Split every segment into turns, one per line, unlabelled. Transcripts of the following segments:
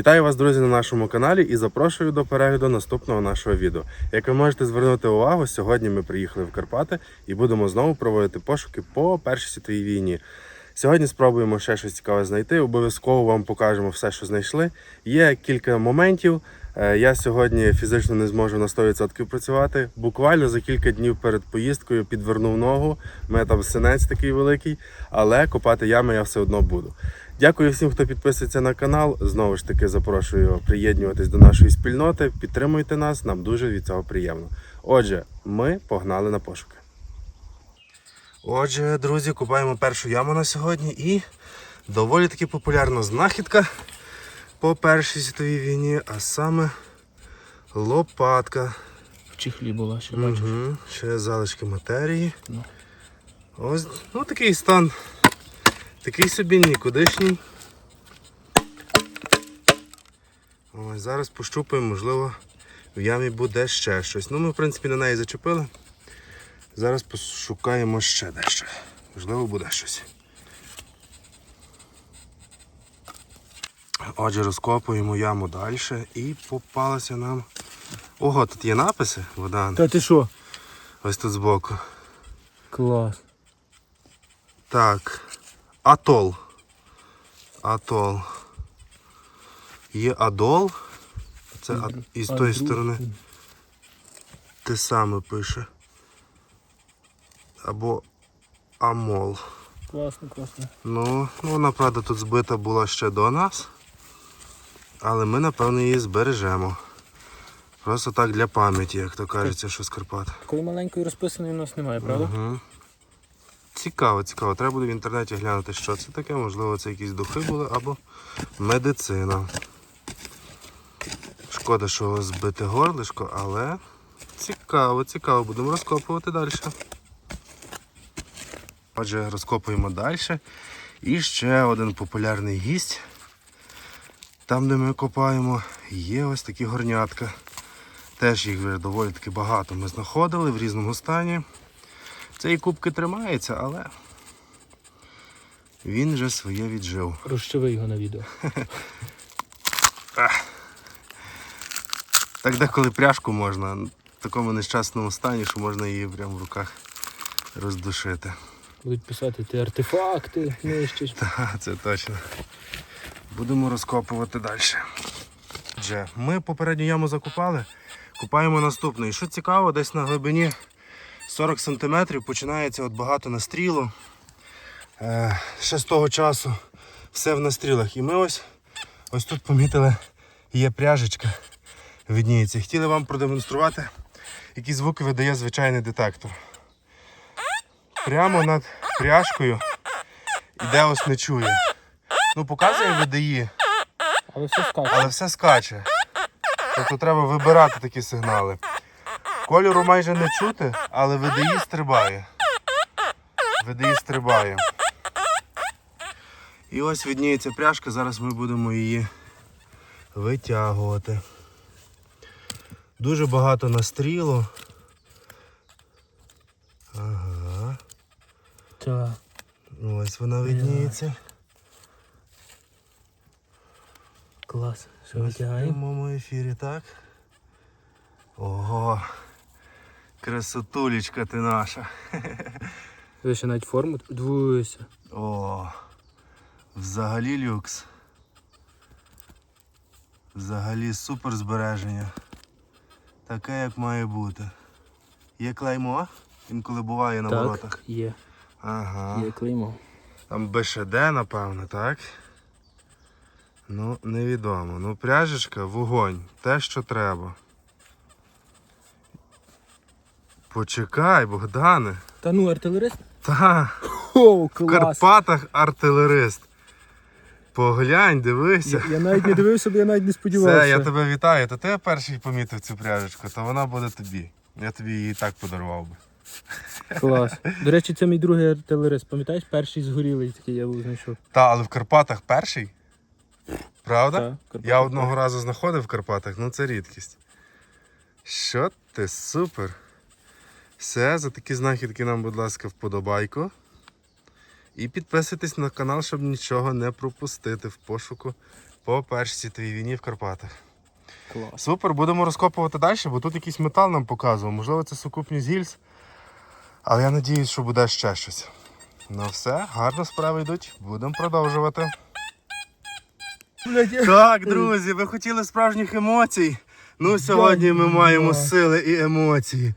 Вітаю вас, друзі, на нашому каналі і запрошую до перегляду наступного нашого відео. Як ви можете звернути увагу, сьогодні ми приїхали в Карпати і будемо знову проводити пошуки по Першій світовій війні. Сьогодні спробуємо ще щось цікаве знайти. Обов'язково вам покажемо все, що знайшли. Є кілька моментів. Е, Я сьогодні фізично не зможу на 100% працювати. Буквально за кілька днів перед поїздкою підвернув ногу. У мене там синець такий великий, але копати ями я все одно буду. Дякую всім, хто підписується на канал. Знову ж таки запрошую приєднуватись до нашої спільноти. Підтримуйте нас, нам дуже від цього приємно. Отже, ми погнали на пошуки. Отже, друзі, купаємо першу яму на сьогодні і доволі таки популярна знахідка по Першій світовій війні, а саме лопатка.
В чехлі була, ще бачиш.
Угу. Ще залишки матерії.
Ну.
Ось ну, такий стан. Такий собі нікудишній. Ось, зараз пощупаємо, можливо, в ямі буде ще щось. Ну, ми, в принципі, на неї зачепили. Зараз пошукаємо ще дещо. Можливо, буде щось. Отже, розкопуємо яму далі і попалася нам. Ого, тут є написи, Богдан.
Та ти що?
Ось тут збоку.
Клас.
Так. Атол. Атол. Є Адол. Це а... і з тої сторони те саме пише. Або Амол.
Класно, класно.
Ну, ну, вона, правда, тут збита була ще до нас. Але ми, напевно, її збережемо. Просто так для пам'яті, як то кажеться, що з Карпат.
Такої маленької розписаної у нас немає, правда?
Угу. Цікаво, цікаво. Треба буде в інтернеті глянути, що це таке. Можливо, це якісь духи були або медицина. Шкода, що збите горлишко, але цікаво, цікаво. Будемо розкопувати далі. Отже, розкопуємо далі. І ще один популярний гість. Там, де ми копаємо, є ось такі горнятка. Теж їх вже доволі таки багато ми знаходили в різному стані. Цієї кубки тримається, але він вже своє віджив.
Розчави його на відео.
Так деколи пряжку можна в такому нещасному стані, що можна її прямо в руках роздушити.
Будуть писати ти артефакти, нищиш.
Ха, Це точно. Будемо розкопувати далі. Отже, ми попередню яму закопали, купаємо наступну. І що цікаво, десь на глибині 40 см починається от багато настрілу. Е, ще з того часу все в настрілах. І ми ось ось тут помітили, є пряжечка. Видніється. Хотіли вам продемонструвати, які звуки видає звичайний детектор. Прямо над пряжкою іде ось не чує. Ну, показує видає,
Але все скаже.
але все скаче. Тобто треба вибирати такі сигнали. Кольору майже не чути, але видає стрибає. Видає стрибає. І ось відніється пряжка, зараз ми будемо її витягувати. Дуже багато настрілу. Ага.
Так.
Ось вона видніється.
Клас. Що
В прямому ефірі, так? Ого. Красотулечка ти наша.
Ви ще навіть форму двуюся.
О, взагалі люкс. Взагалі супер збереження. Таке, як має бути. Є клеймо? Інколи буває на воротах.
Так, є.
Ага.
Є клеймо.
Там БШД, напевно, так? Ну, невідомо. Ну, пряжечка, вогонь. Те, що треба. Почекай, Богдане.
Та ну, артилерист?
Та,
О,
в. Карпатах артилерист. Поглянь, дивися.
Я, я навіть не дивився, бо я навіть не сподівався.
Все, я тебе вітаю. То ти перший помітив цю пряжечку, то вона буде тобі. Я тобі її і так подарував би.
Клас. До речі, це мій другий артилерист. Пам'ятаєш, перший згорілий такий я був знайшов.
Та, але в Карпатах перший? Правда?
Карпатах
Я одного разу знаходив в Карпатах, ну це рідкість. Що ти супер. Все, за такі знахідки нам, будь ласка, вподобайку. І підписуйтесь на канал, щоб нічого не пропустити в пошуку по Першій світовій війні в Карпатах.
Клас.
Супер, будемо розкопувати далі, бо тут якийсь метал нам показував. Можливо, це сукупність гільз. Але я надіюсь, що буде ще щось. Ну все, гарно справи йдуть. Будемо продовжувати. Так, друзі, ви хотіли справжніх емоцій. Ну, сьогодні ми маємо сили і емоції.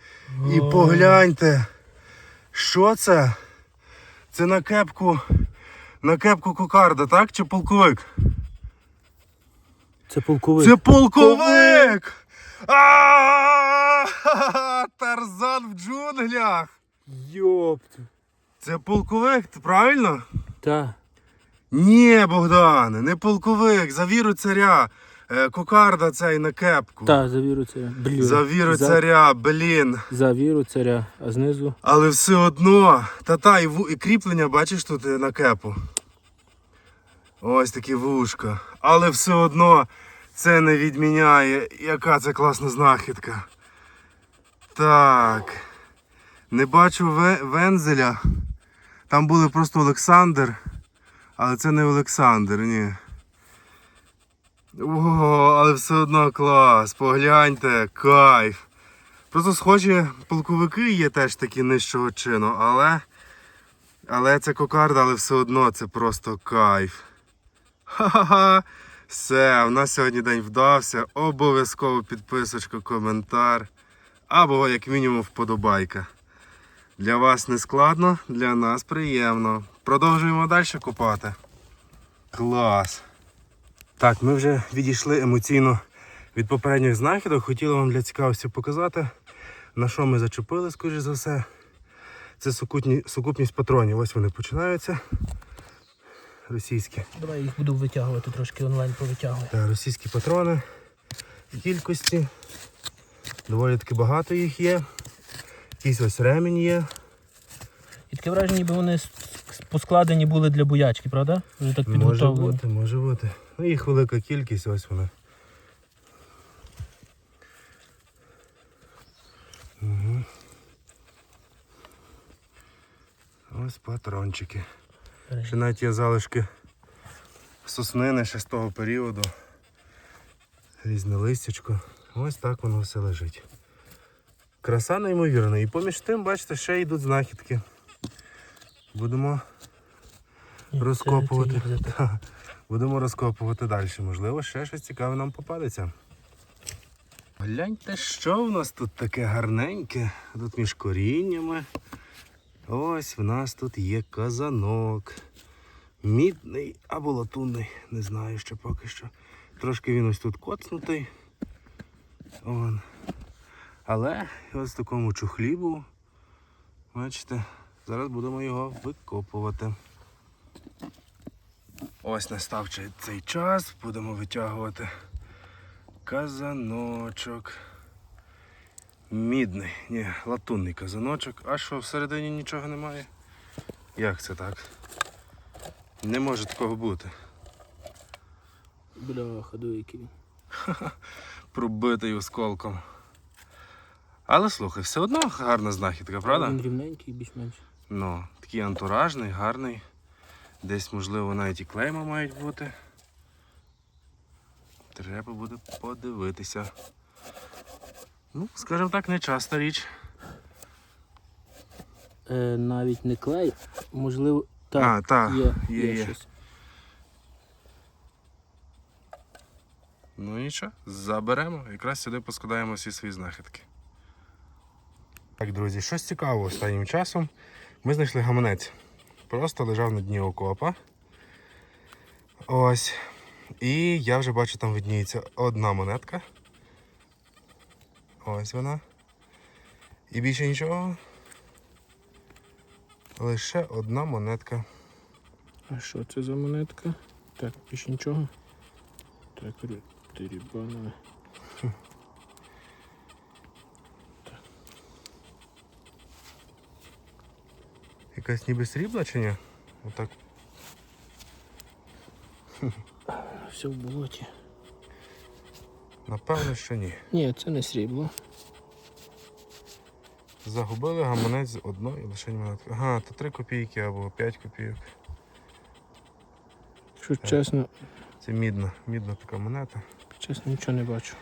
І погляньте, що це? Це на кепку. На кепку кокарда, так? Чи полковик?
Це полковик.
Це полковик! А-а-а! Тарзан в джунглях!
Йопт.
Це полковик, правильно?
Та.
Ні, Богдане, не полковик, за віру царя. Е, Кокарда цей на кепку.
Та, за віру царя. Блін.
За віру
За-
царя, блін.
За віру царя. А знизу.
Але все одно. Та-та, і, ву- і кріплення, бачиш тут е, на кепу. Ось такі вушка. Але все одно це не відміняє, яка це класна знахідка. Так. Не бачу ве- вензеля. Там були просто Олександр. Але це не Олександр, ні. О, але все одно клас. Погляньте, кайф. Просто схожі полковики є теж такі нижчого чину, але. Але це кокарда, але все одно це просто кайф. Ха-ха-ха. Все, у нас сьогодні день вдався. Обов'язково підписочка, коментар. Або, як мінімум, вподобайка. Для вас не складно, для нас приємно. Продовжуємо далі копати. Клас. Так, ми вже відійшли емоційно від попередніх знахідок. Хотіли вам для цікавості показати, на що ми зачепили, скоріш за все. Це сукупні, сукупність патронів. Ось вони починаються. Російські.
Давай їх буду витягувати трошки онлайн повитягую.
Та, російські патрони в кількості. Доволі таки багато їх є. Якийсь ось ремінь є.
І таке враження, ніби вони поскладені були для боячки, правда? Вже так
Може бути, може бути. Ну, їх велика кількість, ось вони. Угу. Ось патрончики. Ще навіть є залишки соснини ще з того періоду. Різне листячко. Ось так воно все лежить. Краса неймовірна. І поміж тим, бачите, ще йдуть знахідки. Будемо розкопувати. Будемо розкопувати далі. Можливо, ще щось цікаве нам попадеться. Гляньте, що в нас тут таке гарненьке. Тут між коріннями. Ось в нас тут є казанок. Мідний або латунний, не знаю ще поки що. Трошки він ось тут коцнутий. Он. Але ось в такому чухлі був. Бачите, зараз будемо його викопувати. Ось настав цей- час, будемо витягувати казаночок. Мідний, ні, латунний казаночок. А що, всередині нічого немає? Як це так? Не може такого бути.
Бляха, до який.
Пробитий осколком. Але слухай, все одно гарна знахідка, правда?
Він рівненький, більш-менш.
Ну, такий антуражний, гарний. Десь, можливо, навіть і клейма мають бути. Треба буде подивитися. Ну, скажімо так, не часта річ.
Е, навіть не клей, можливо. Так,
А, так,
є,
є,
є,
є.
щось.
Ну нічого, заберемо. Якраз сюди поскладаємо всі свої знахідки. Так, друзі, щось цікаве останнім часом. Ми знайшли гаманець. Просто лежав на дні окопа. Ось. І я вже бачу, там видніється одна монетка. Ось вона. І більше нічого. Лише одна монетка.
А що це за монетка? Так, більше нічого. Так, рибана.
Якась ніби срібла чи ні? Отак.
Все в болоті.
Напевно, що ні.
Ні, це не срібло.
Загубили гаманець з одної лише монетки. Ага, то 3 копійки або 5 копійок.
Що чесно,
Це мідна, мідна така монета.
Чесно, нічого не бачу.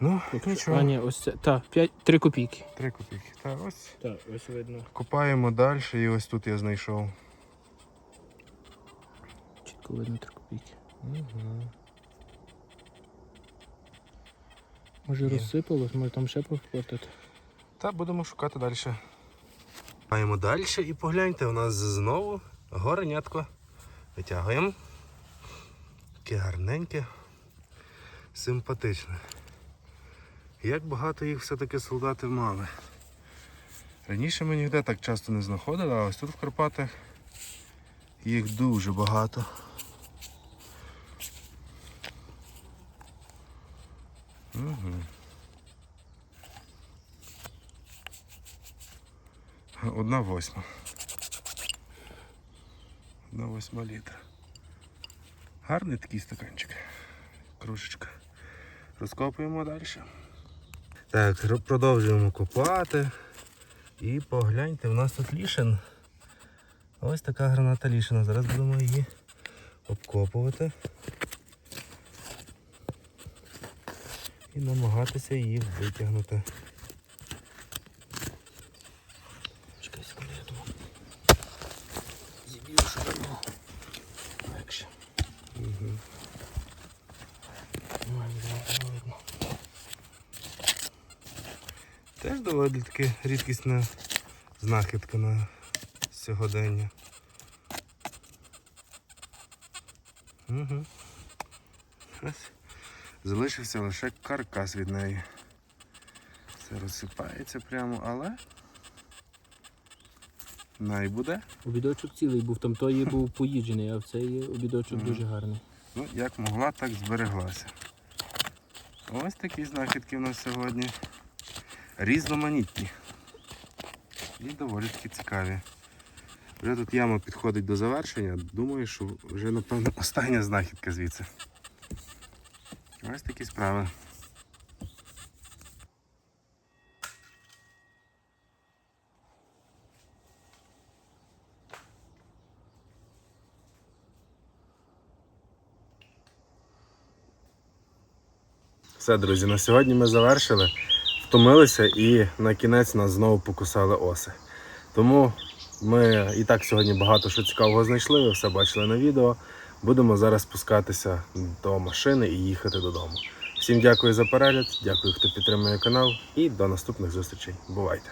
Ну,
Якщо-
нічого.
А, ні, ось це. Так, 5, 3 копійки.
Три копійки. Та ось.
Так, ось видно.
Копаємо далі і ось тут я знайшов.
Чітко видно 3 копійки.
Угу.
Може
Є.
розсипалось, може там ще повплотити.
Та будемо шукати далі. Маємо далі і погляньте, у нас знову горенятко. Витягуємо. Таке гарненьке, симпатичне. Як багато їх все-таки солдати мали. Раніше ми ніде так часто не знаходили, а ось тут в Карпатах їх дуже багато. Угу. Одна восьма. Одна восьма літра. Гарний такий стаканчик. Кружечка. Розкопуємо далі. Так, продовжуємо копати. І погляньте, у нас тут лішин. Ось така граната лішина. Зараз будемо її обкопувати. І намагатися її витягнути.
Чекай секунду, я думав. Зіб'ю, що було. Легше.
Угу.
Має було видно.
Теж доволі таки рідкісна знахідка на сьогодення. Угу. Ось. Залишився лише каркас від неї. Все розсипається прямо, але най буде.
Обідочок цілий був, там той був поїджений, а в цей обідочок
Мгм.
дуже гарний.
Ну, як могла, так збереглася. Ось такі знахідки в нас сьогодні. Різноманітні. І доволі таки цікаві. Вже тут яма підходить до завершення. Думаю, що вже напевно остання знахідка звідси. Ось такі справи. Все, друзі, на сьогодні ми завершили, втомилися і на кінець нас знову покусали оси. Тому ми і так сьогодні багато що цікавого знайшли, ви все бачили на відео. Будемо зараз спускатися до машини і їхати додому. Всім дякую за перегляд, дякую, хто підтримує канал, і до наступних зустрічей. Бувайте!